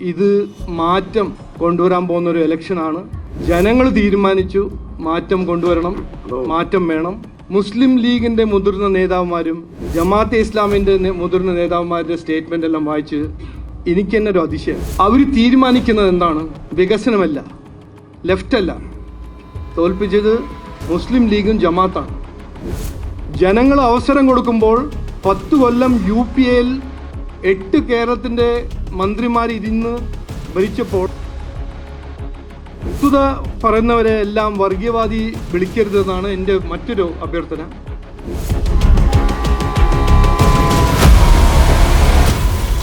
ഇത് മാറ്റം കൊണ്ടുവരാൻ പോകുന്ന ഒരു ഇലക്ഷനാണ് ജനങ്ങൾ തീരുമാനിച്ചു മാറ്റം കൊണ്ടുവരണം മാറ്റം വേണം. മുസ്ലിം ലീഗിന്റെ മുതിർന്ന നേതാവുമാരും ജമാഅത്തെ ഇസ്ലാമിന്റെ മുതിർന്ന നേതാവുമാരുടെ സ്റ്റേറ്റ്മെന്റ് എല്ലാം വായിച്ച് എനിക്ക് തന്നെ ഒരു അതിശയം. അവർ തീരുമാനിക്കുന്നത് എന്താണ്? വികസനമല്ല ലെഫ്റ്റ് അല്ല. തോൽപ്പിച്ചത് മുസ്ലിം ലീഗും ജമാത്താണ് ജനങ്ങൾ അവസരം കൊടുക്കുമ്പോൾ പത്ത് കൊല്ലം യു പി എയിൽ എട്ട് കേരളത്തിന്റെ മന്ത്രിമാർ ഇരുന്ന് ഭരിച്ചപ്പോൾ വസ്തുത പറയുന്നവരെ എല്ലാം വർഗീയവാദി വിളിക്കരുതെന്നാണ് എന്റെ മറ്റൊരു അഭ്യർത്ഥന.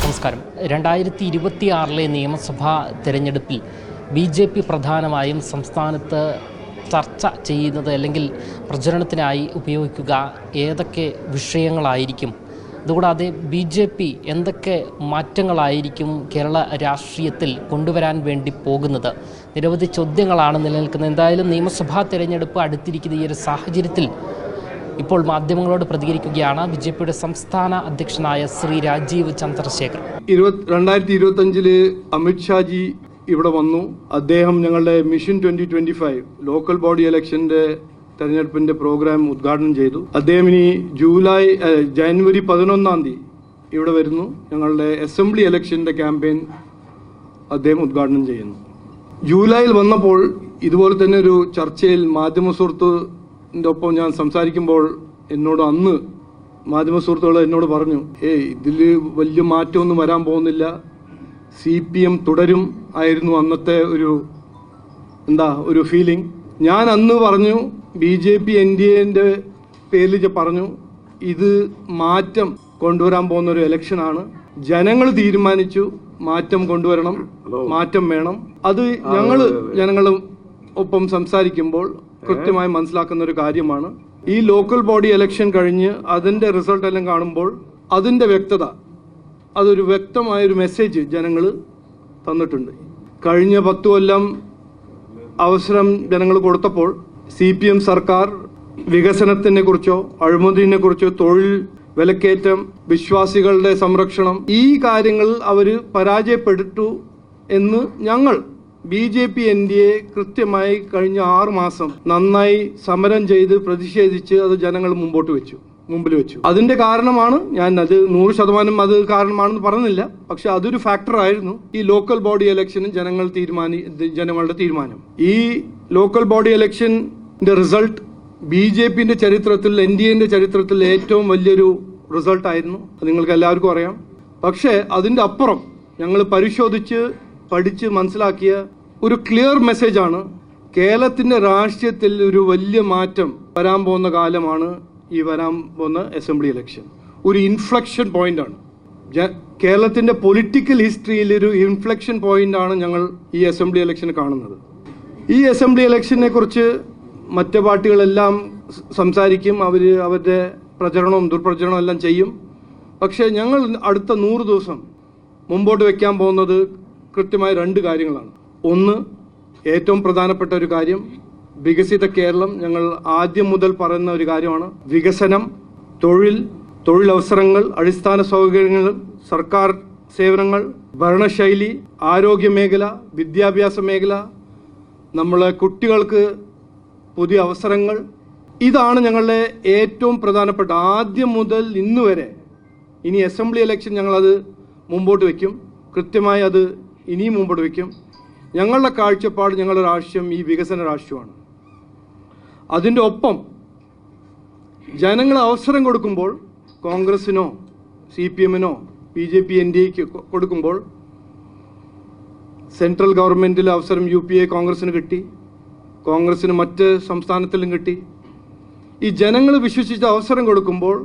നമസ്കാരം. രണ്ടായിരത്തി ഇരുപത്തി ആറിലെ നിയമസഭാ തിരഞ്ഞെടുപ്പിൽ ബി ജെ പി പ്രധാനമായും സംസ്ഥാനത്ത് ചർച്ച ചെയ്യുന്നത് അല്ലെങ്കിൽ പ്രചരണത്തിനായി ഉപയോഗിക്കുക ഏതൊക്കെ വിഷയങ്ങളായിരിക്കും അതുകൂടാതെ ബി ജെ പി എന്തൊക്കെ മാറ്റങ്ങളായിരിക്കും കേരള രാഷ്ട്രീയത്തിൽ കൊണ്ടുവരാൻ വേണ്ടി പോകുന്നത്? നിരവധി ചോദ്യങ്ങളാണ് നിലനിൽക്കുന്നത്. എന്തായാലും നിയമസഭാ തിരഞ്ഞെടുപ്പ് അടുത്തിരിക്കുന്ന ഈ ഒരു സാഹചര്യത്തിൽ ഇപ്പോൾ മാധ്യമങ്ങളോട് പ്രതികരിക്കുകയാണ് ബി ജെ പിയുടെ സംസ്ഥാന അധ്യക്ഷനായ ശ്രീ രാജീവ് ചന്ദ്രശേഖർ. രണ്ടായിരത്തി ഇരുപത്തി അഞ്ചിൽ അമിത്ഷാജി ഇവിടെ വന്നു. അദ്ദേഹം ഞങ്ങളുടെ mission twenty twenty five local body ഇലക്ഷന്റെ തെരഞ്ഞെടുപ്പിന്റെ പ്രോഗ്രാം ഉദ്ഘാടനം ചെയ്തു. അദ്ദേഹം ഇനി ജൂലൈ ജനുവരി പതിനൊന്നാം തീയതി ഇവിടെ വരുന്നു. ഞങ്ങളുടെ അസംബ്ലി ഇലക്ഷന്റെ ക്യാമ്പയിൻ അദ്ദേഹം ഉദ്ഘാടനം ചെയ്യുന്നു. ജൂലൈയിൽ വന്നപ്പോൾ ഇതുപോലെ തന്നെ ഒരു ചർച്ചയിൽ മാധ്യമ സുഹൃത്തിന്റെ ഒപ്പം ഞാൻ സംസാരിക്കുമ്പോൾ എന്നോട് അന്ന് മാധ്യമ സുഹൃത്തുക്കൾ എന്നോട് പറഞ്ഞു ഏയ് ഇതിൽ വലിയ മാറ്റമൊന്നും വരാൻ പോകുന്നില്ല. സി പി എം തുടരും ആയിരുന്നു അന്നത്തെ ഒരു എന്താ ഒരു ഫീലിംഗ്. ഞാൻ അന്ന് പറഞ്ഞു B J P N D എന്റെ പേരിൽ പറഞ്ഞു ഇത് മാറ്റം കൊണ്ടുവരാൻ പോകുന്ന ഒരു ഇലക്ഷനാണ്. ജനങ്ങൾ തീരുമാനിച്ചു മാറ്റം കൊണ്ടുവരണം മാറ്റം വേണം. അത് ഞങ്ങൾ ജനങ്ങളും ഒപ്പം സംസാരിക്കുമ്പോൾ കൃത്യമായി മനസ്സിലാക്കുന്ന ഒരു കാര്യമാണ്. ഈ ലോക്കൽ ബോഡി ഇലക്ഷൻ കഴിഞ്ഞ് അതിന്റെ റിസൾട്ട് എല്ലാം കാണുമ്പോൾ അതിന്റെ വ്യക്തത അതൊരു വ്യക്തമായ ഒരു മെസ്സേജ് ജനങ്ങൾ തന്നിട്ടുണ്ട്. കഴിഞ്ഞ പത്തു കൊല്ലം അവസരം ജനങ്ങൾ കൊടുത്തപ്പോൾ സി പി എം സർക്കാർ വികസനത്തിനെ കുറിച്ചോ അഴിമതിനെ കുറിച്ചോ തൊഴിൽ വിലക്കയറ്റം വിശ്വാസികളുടെ സംരക്ഷണം ഈ കാര്യങ്ങൾ അവർ പരാജയപ്പെട്ടു എന്ന് ഞങ്ങൾ B J P N D A കൃത്യമായി കഴിഞ്ഞ ആറു മാസം നന്നായി സമരം ചെയ്ത് പ്രതിഷേധിച്ച് അത് ജനങ്ങൾ മുമ്പോട്ട് വെച്ചു മുമ്പിൽ വെച്ചു. അതിന്റെ കാരണമാണ് ഞാൻ അത് നൂറ് ശതമാനം അത് കാരണമാണെന്ന് പറഞ്ഞില്ല പക്ഷെ അതൊരു ഫാക്ടർ ആയിരുന്നു ഈ ലോക്കൽ ബോഡി ഇലക്ഷനും ജനങ്ങൾ തീരുമാനി ജനങ്ങളുടെ തീരുമാനം. ഈ ലോക്കൽ ബോഡി ഇലക്ഷന്റെ റിസൾട്ട് ബി ജെ പിന്റെ ചരിത്രത്തിൽ എൻ ഡി എന്റെ ചരിത്രത്തിൽ ഏറ്റവും വലിയൊരു റിസൾട്ട് ആയിരുന്നു. അത് നിങ്ങൾക്ക് എല്ലാവർക്കും അറിയാം. പക്ഷേ അതിന്റെ അപ്പുറം ഞങ്ങൾ പരിശോധിച്ച് പഠിച്ച് മനസ്സിലാക്കിയ ഒരു ക്ലിയർ മെസ്സേജാണ് കേരളത്തിന്റെ രാഷ്ട്രീയത്തിൽ ഒരു വലിയ മാറ്റം വരാൻ പോകുന്ന കാലമാണ് ഈ വരാൻ പോകുന്ന അസംബ്ലി ഇലക്ഷൻ ഒരു ഇൻഫ്ലക്ഷൻ പോയിന്റാണ് കേരളത്തിന്റെ പൊളിറ്റിക്കൽ ഹിസ്റ്ററിയിൽ ഒരു ഇൻഫ്ലക്ഷൻ പോയിന്റാണ് ഞങ്ങൾ ഈ അസംബ്ലി ഇലക്ഷൻ കാണുന്നത്. ഈ അസംബ്ലി ഇലക്ഷനെ കുറിച്ച് മറ്റ് പാർട്ടികളെല്ലാം സംസാരിക്കും അവർ അവരുടെ പ്രചരണവും ദുർപ്രചരണവും എല്ലാം ചെയ്യും. പക്ഷേ ഞങ്ങൾ അടുത്ത നൂറ് ദിവസം മുമ്പോട്ട് വെക്കാൻ പോകുന്നത് കൃത്യമായ രണ്ട് കാര്യങ്ങളാണ്. ഒന്ന് ഏറ്റവും പ്രധാനപ്പെട്ട ഒരു കാര്യം വികസിത കേരളം ഞങ്ങൾ ആദ്യം മുതൽ പറയുന്ന ഒരു കാര്യമാണ്. വികസനം തൊഴിൽ തൊഴിലവസരങ്ങൾ അടിസ്ഥാന സൗകര്യങ്ങൾ സർക്കാർ സേവനങ്ങൾ ഭരണശൈലി ആരോഗ്യ മേഖല വിദ്യാഭ്യാസ മേഖല നമ്മളെ കുട്ടികൾക്ക് പുതിയ അവസരങ്ങൾ. ഇതാണ് ഞങ്ങളുടെ ഏറ്റവും പ്രധാനപ്പെട്ട ആദ്യം മുതൽ ഇന്ന് വരെ. ഇനി അസംബ്ലി ഇലക്ഷൻ ഞങ്ങളത് മുമ്പോട്ട് വയ്ക്കും കൃത്യമായി അത് ഇനിയും മുമ്പോട്ട് വയ്ക്കും ഞങ്ങളുടെ കാഴ്ചപ്പാട് ഞങ്ങളുടെ രാഷ്ട്രീയം ഈ വികസന രാഷ്ട്രീയമാണ്. അതിന്റെ ഒപ്പം ജനങ്ങൾ അവസരം കൊടുക്കുമ്പോൾ കോൺഗ്രസിനോ C P എമ്മിനോ B J P N D എക്ക് കൊടുക്കുമ്പോൾ സെൻട്രൽ ഗവൺമെന്റിൽ അവസരം യു പി എ കോൺഗ്രസിന് കിട്ടി. കോൺഗ്രസിന് മറ്റ് സംസ്ഥാനത്തിലും കിട്ടി. ഈ ജനങ്ങൾ വിശ്വസിച്ച് അവസരം കൊടുക്കുമ്പോൾ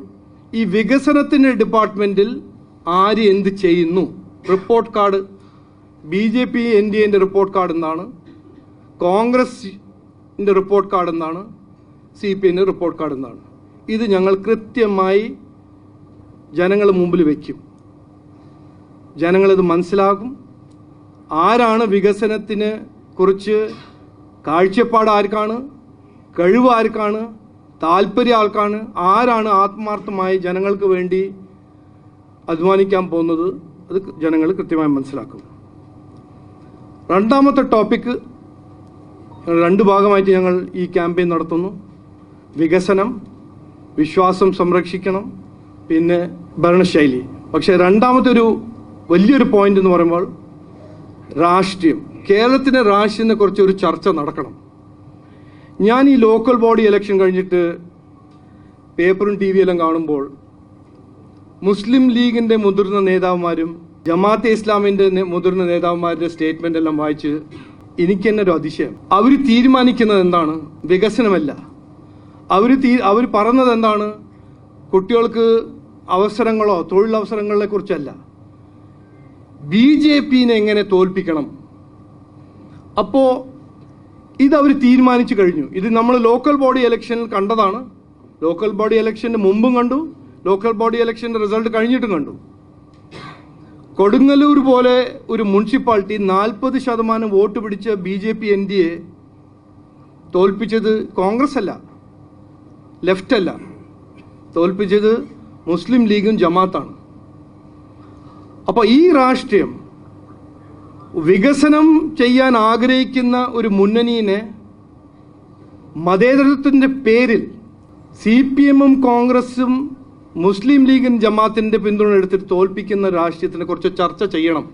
ഈ വികസനത്തിന്റെ ഡിപ്പാർട്ട്മെന്റിൽ ആര് എന്ത് ചെയ്യുന്നു? Report card B J P N D എന്റെ റിപ്പോർട്ട് കാർഡ് എന്താണ് കോൺഗ്രസിന്റെ റിപ്പോർട്ട് കാർഡ് എന്താണ് സി പി എന്റെ റിപ്പോർട്ട് കാർഡ് എന്താണ് ഇത് ഞങ്ങൾ കൃത്യമായി ജനങ്ങൾ മുമ്പിൽ വയ്ക്കും ജനങ്ങളിത് മനസ്സിലാകും ആരാണ് വികസനത്തിന് കുറിച്ച് കാഴ്ചപ്പാട് ആർക്കാണ്? കഴിവ് ആർക്കാണ്? താല്പര്യം ആൾക്കാണ് ആരാണ് ആത്മാർത്ഥമായി ജനങ്ങൾക്ക് വേണ്ടി അധ്വാനിക്കാൻ പോകുന്നത്? അത് ജനങ്ങൾ കൃത്യമായി മനസ്സിലാക്കും. രണ്ടാമത്തെ ടോപ്പിക്ക് രണ്ട് ഭാഗമായിട്ട് ഞങ്ങൾ ഈ ക്യാമ്പയിൻ നടത്തുന്നു. വികസനം വിശ്വാസം സംരക്ഷിക്കണം പിന്നെ ഭരണശൈലി. പക്ഷേ രണ്ടാമത്തെ ഒരു വലിയൊരു പോയിന്റ് എന്ന് പറയുമ്പോൾ രാഷ്ട്രീയം. കേരളത്തിന്റെ രാഷ്ട്രീയത്തിനെ കുറിച്ച് ഒരു ചർച്ച നടക്കണം. ഞാൻ ഈ ലോക്കൽ ബോഡി ഇലക്ഷൻ കഴിഞ്ഞിട്ട് പേപ്പറും ടി വിയെല്ലാം കാണുമ്പോൾ മുസ്ലിം ലീഗിന്റെ മുതിർന്ന നേതാവുമാരും ജമാഅത്തെ ഇസ്ലാമിന്റെ മുതിർന്ന നേതാവുമാരുടെ സ്റ്റേറ്റ്മെന്റ് എല്ലാം വായിച്ച് എനിക്ക് തന്നെ ഒരു അതിശയം. അവർ തീരുമാനിക്കുന്നത് എന്താണ്? വികസനമല്ല. അവർ തീ അവർ പറഞ്ഞത് എന്താണ്? കുട്ടികൾക്ക് അവസരങ്ങളോ തൊഴിലവസരങ്ങളെ കുറിച്ചല്ല. ബി ജെ പിനെ എങ്ങനെ തോൽപ്പിക്കണം? അപ്പോൾ ഇത് അവർ തീരുമാനിച്ചു കഴിഞ്ഞു. ഇത് നമ്മൾ ലോക്കൽ ബോഡി ഇലക്ഷനിൽ കണ്ടതാണ്. ലോക്കൽ ബോഡി ഇലക്ഷന് മുമ്പും കണ്ടു. ലോക്കൽ ബോഡി ഇലക്ഷന്റെ റിസൾട്ട് കഴിഞ്ഞിട്ടും കണ്ടു. കൊടുങ്ങല്ലൂർ പോലെ ഒരു മുനിസിപ്പാലിറ്റി നാൽപ്പത് ശതമാനം വോട്ട് പിടിച്ച B J P N D A തോൽപ്പിച്ചത് കോൺഗ്രസ് അല്ല. ലെഫ്റ്റ് അല്ല. തോൽപ്പിച്ചത് മുസ്ലിം ലീഗും ജമാത്താണ്. അപ്പോൾ ഈ രാഷ്ട്രീയം വികസനം ചെയ്യാൻ ആഗ്രഹിക്കുന്ന ഒരു മുന്നണീനെ മതേതരത്വത്തിന്റെ പേരിൽ സി പി എമ്മും കോൺഗ്രസും മുസ്ലിം ലീഗും ജമാത്തിന്റെ പിന്തുണ എടുത്തിട്ട് തോൽപ്പിക്കുന്ന രാഷ്ട്രീയത്തിനെ കുറിച്ച് ചർച്ച ചെയ്യണം.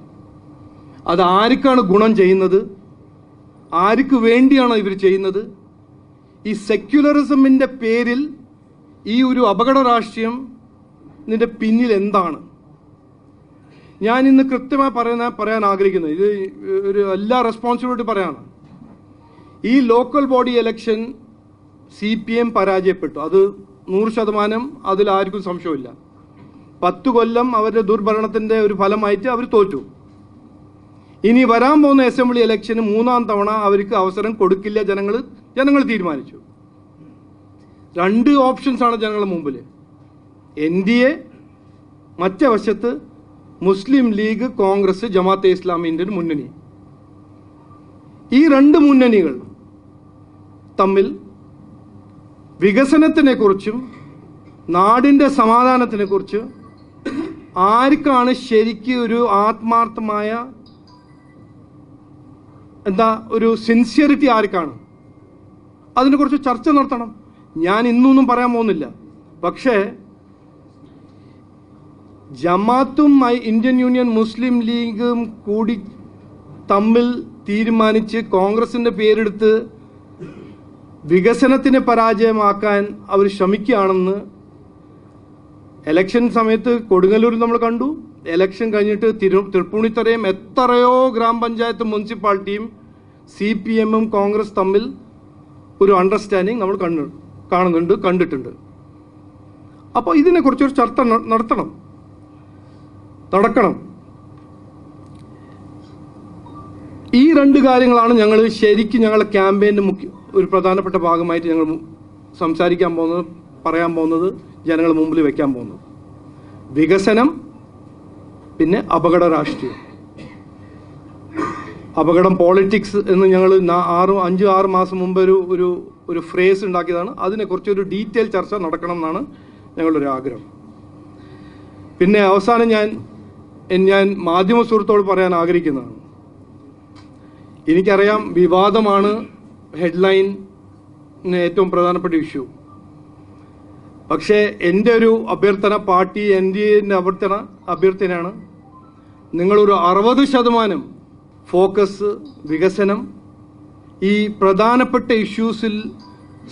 അത് ആർക്കാണ് ഗുണം ചെയ്യുന്നത്? ആർക്ക് വേണ്ടിയാണ് ഇവർ ചെയ്യുന്നത്? ഈ സെക്യുലറിസമിന്റെ പേരിൽ ഈ ഒരു അപകട രാഷ്ട്രീയം പിന്നിൽ എന്താണ്? ഞാൻ ഇന്ന് കൃത്യമായി പറയുന്ന പറയാൻ ആഗ്രഹിക്കുന്നത്. ഇത് ഒരു എല്ലാ റെസ്പോൺസിബിലിറ്റി പറയാണ്. ഈ local body election C P M പരാജയപ്പെട്ടു. അത് നൂറ് ശതമാനം അതിൽ ആർക്കും സംശയമില്ല പത്ത് കൊല്ലം അവരുടെ ദുർഭരണത്തിന്റെ ഒരു ഫലമായിട്ട് അവർ തോറ്റു. ഇനി വരാൻ പോകുന്ന അസംബ്ലി ഇലക്ഷന് മൂന്നാം തവണ അവർക്ക് അവസരം കൊടുക്കില്ല ജനങ്ങൾ ജനങ്ങൾ തീരുമാനിച്ചു. രണ്ട് ഓപ്ഷൻസ് ആണ് ജനങ്ങളുടെ മുമ്പിൽ എൻ ഡി എ മറ്റേ വശത്ത് മുസ്ലിം ലീഗ് കോൺഗ്രസ് ജമാഅത്തെ ഇസ്ലാമിന്റെ ഒരു മുന്നണി. ഈ രണ്ട് മുന്നണികൾ തമ്മിൽ വികസനത്തിനെ കുറിച്ചും നാടിന്റെ സമാധാനത്തിനെ കുറിച്ച് ആർക്കാണ് ശരിക്കും ഒരു ആത്മാർത്ഥമായ എന്താ ഒരു സിൻസിയറിറ്റി ആർക്കാണ്? അതിനെക്കുറിച്ച് ചർച്ച നടത്തണം. ഞാൻ ഇന്നൊന്നും പറയാൻ പോകുന്നില്ല. പക്ഷേ ജമാത്തും ഇന്ത്യൻ യൂണിയൻ മുസ്ലിം ലീഗും കൂടി തമ്മിൽ തീരുമാനിച്ച് കോൺഗ്രസിന്റെ പേരെടുത്ത് വികസനത്തിനെ പരാജയമാക്കാൻ അവർ ശ്രമിക്കുകയാണെന്ന് എലക്ഷൻ സമയത്ത് കൊടുങ്ങല്ലൂരിൽ നമ്മൾ കണ്ടു. എലക്ഷൻ കഴിഞ്ഞിട്ട് തൃപ്പൂണിത്തറയും എത്രയോ ഗ്രാമപഞ്ചായത്ത് മുനിസിപ്പാലിറ്റിയും സി പി എമ്മും കോൺഗ്രസ് തമ്മിൽ ഒരു അണ്ടർസ്റ്റാൻഡിങ് നമ്മൾ കണ്ടു കാണുന്നുണ്ട് കണ്ടിട്ടുണ്ട്. അപ്പോൾ ഇതിനെ ഇതിനെക്കുറിച്ചൊരു ചർച്ച നടത്തണം. നടക്കണം ഈ രണ്ട് കാര്യങ്ങളാണ് ഞങ്ങൾ ശരിക്കും ഞങ്ങളുടെ ക്യാമ്പയിന്റെ മുഖ്യ ഒരു പ്രധാനപ്പെട്ട ഭാഗമായിട്ട് ഞങ്ങൾ സംസാരിക്കാൻ പോകുന്നത് പറയാൻ പോകുന്നത് ജനങ്ങൾ മുമ്പിൽ വെക്കാൻ പോകുന്നത്. വികസനം പിന്നെ അപകട രാഷ്ട്രീയം. അപകടം പോളിറ്റിക്സ് എന്ന് ഞങ്ങൾ ആറ് അഞ്ച് ആറ് മാസം മുമ്പ് ഒരു ഒരു ഒരു ഫ്രേസ് ഉണ്ടാക്കിയതാണ്. അതിനെ കുറച്ചൊരു ഡീറ്റെയിൽ ചർച്ച നടക്കണം എന്നാണ് ഞങ്ങളുടെ ഒരു ആഗ്രഹം പിന്നെ അവസാനം ഞാൻ ഞാൻ മാധ്യമ സുഹൃത്തോട് പറയാൻ ആഗ്രഹിക്കുന്നതാണ്. എനിക്കറിയാം വിവാദമാണ് ഹെഡ്ലൈൻ ഏറ്റവും പ്രധാനപ്പെട്ട ഇഷ്യൂ പക്ഷേ എന്റെ ഒരു അഭ്യർത്ഥന പാർട്ടി എൻ ഡി എന്റെ അഭ്യർത്ഥന അഭ്യർത്ഥനയാണ്. നിങ്ങളൊരു അറുപത് ശതമാനം ഫോക്കസ് വികസനം ഈ പ്രധാനപ്പെട്ട ഇഷ്യൂസിൽ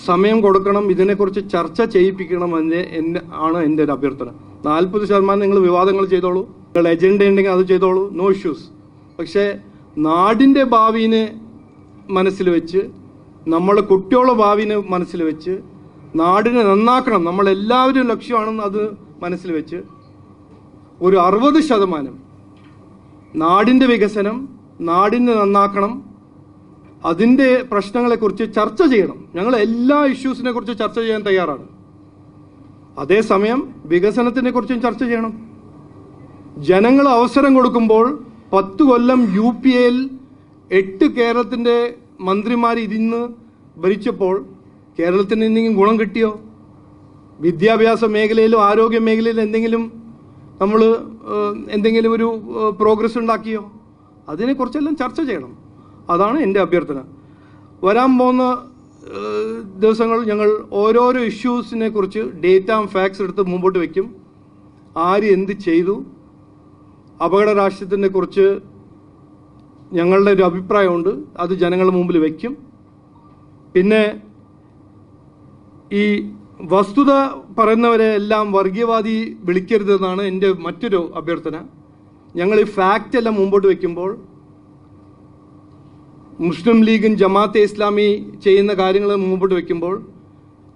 സമയം കൊടുക്കണം ഇതിനെക്കുറിച്ച് ചർച്ച ചെയ്യിപ്പിക്കണം എന്ന് ആണ് എന്റെ ഒരു അഭ്യർത്ഥന. നാൽപ്പത് ശതമാനം നിങ്ങൾ വിവാദങ്ങൾ ചെയ്തോളൂ. നിങ്ങൾ എജൻഡ ഉണ്ടെങ്കിൽ അത് ചെയ്തോളൂ. നോ ഇഷ്യൂസ് പക്ഷേ നാടിന്റെ ഭാവിനെ മനസ്സിൽ വെച്ച് നമ്മളെ കുട്ടികളുടെ ഭാവിനെ മനസ്സിൽ വെച്ച് നാടിനെ നന്നാക്കണം. നമ്മളെല്ലാവരും ലക്ഷ്യമാണെന്ന് അത് മനസ്സിൽ വെച്ച് ഒരു അറുപത് ശതമാനം നാടിന്റെ വികസനം നാടിനെ നന്നാക്കണം. അതിന്റെ പ്രശ്നങ്ങളെക്കുറിച്ച് ചർച്ച ചെയ്യണം. ഞങ്ങൾ എല്ലാ ഇഷ്യൂസിനെ കുറിച്ച് ചർച്ച ചെയ്യാൻ തയ്യാറാണ്. അതേസമയം വികസനത്തിനെ കുറിച്ചും ചർച്ച ചെയ്യണം. ജനങ്ങൾ അവസരം കൊടുക്കുമ്പോൾ പത്ത് കൊല്ലം യു പി എയിൽ എട്ട് കേരളത്തിന്റെ മന്ത്രിമാർ ഇരുന്ന് ഭരിച്ചപ്പോൾ കേരളത്തിന് എന്തെങ്കിലും ഗുണം കിട്ടിയോ? വിദ്യാഭ്യാസ മേഖലയിലും ആരോഗ്യ മേഖലയിലും എന്തെങ്കിലും നമ്മൾ എന്തെങ്കിലും ഒരു പ്രോഗ്രസ് ഉണ്ടാക്കിയോ? അതിനെക്കുറിച്ചെല്ലാം ചർച്ച ചെയ്യണം. അതാണ് എന്റെ അഭ്യർത്ഥന. വരാൻ പോകുന്ന ദിവസങ്ങൾ ഞങ്ങൾ ഓരോരോ ഇഷ്യൂസിനെ കുറിച്ച് ഡേറ്റ ആൻഡ് ഫാക്ട്സ് എടുത്ത് മുമ്പോട്ട് വയ്ക്കും ആര് എന്ത് ചെയ്തു? അപകട രാഷ്ട്രീയത്തിനെ കുറിച്ച് ഞങ്ങളുടെ ഒരു അഭിപ്രായമുണ്ട്. അത് ജനങ്ങളുടെ മുമ്പിൽ വയ്ക്കും പിന്നെ ഈ വസ്തുത പറയുന്നവരെ എല്ലാം വർഗീയവാദി വിളിക്കരുതെന്നാണ് എന്റെ മറ്റൊരു അഭ്യർത്ഥന. ഞങ്ങൾ ഈ ഫാക്റ്റ് എല്ലാം മുമ്പോട്ട് വയ്ക്കുമ്പോൾ മുസ്ലിം ലീഗും ജമാഅത്തെ ഇസ്ലാമി ചെയ്യുന്ന കാര്യങ്ങൾ മുമ്പോട്ട് വയ്ക്കുമ്പോൾ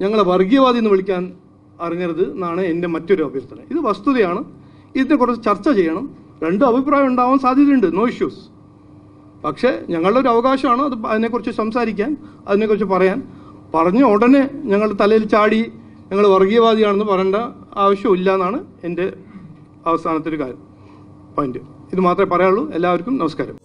ഞങ്ങളെ വർഗീയവാദി എന്ന് വിളിക്കാൻ അറിഞ്ഞരുത് എന്നാണ് എന്റെ മറ്റൊരു അഭ്യർത്ഥന. ഇത് വസ്തുതയാണ്. ഇതിനെക്കുറിച്ച് ചർച്ച ചെയ്യണം. രണ്ടും അഭിപ്രായം ഉണ്ടാവാൻ സാധ്യതയുണ്ട്. നോ ഇഷ്യൂസ് പക്ഷേ ഞങ്ങളുടെ ഒരു അവകാശമാണ് അത് അതിനെക്കുറിച്ച് സംസാരിക്കാൻ അതിനെക്കുറിച്ച് പറയാൻ. പറഞ്ഞ ഉടനെ ഞങ്ങൾ തലയിൽ ചാടി ഞങ്ങൾ വർഗീയവാദിയാണെന്ന് പറയേണ്ട ആവശ്യമില്ല എന്നാണ് എന്റെ അവസാനത്തെ ഒരു കാര്യം പോയിന്റ് ഇത് മാത്രമേ പറയാനുള്ളൂ. എല്ലാവർക്കും നമസ്കാരം.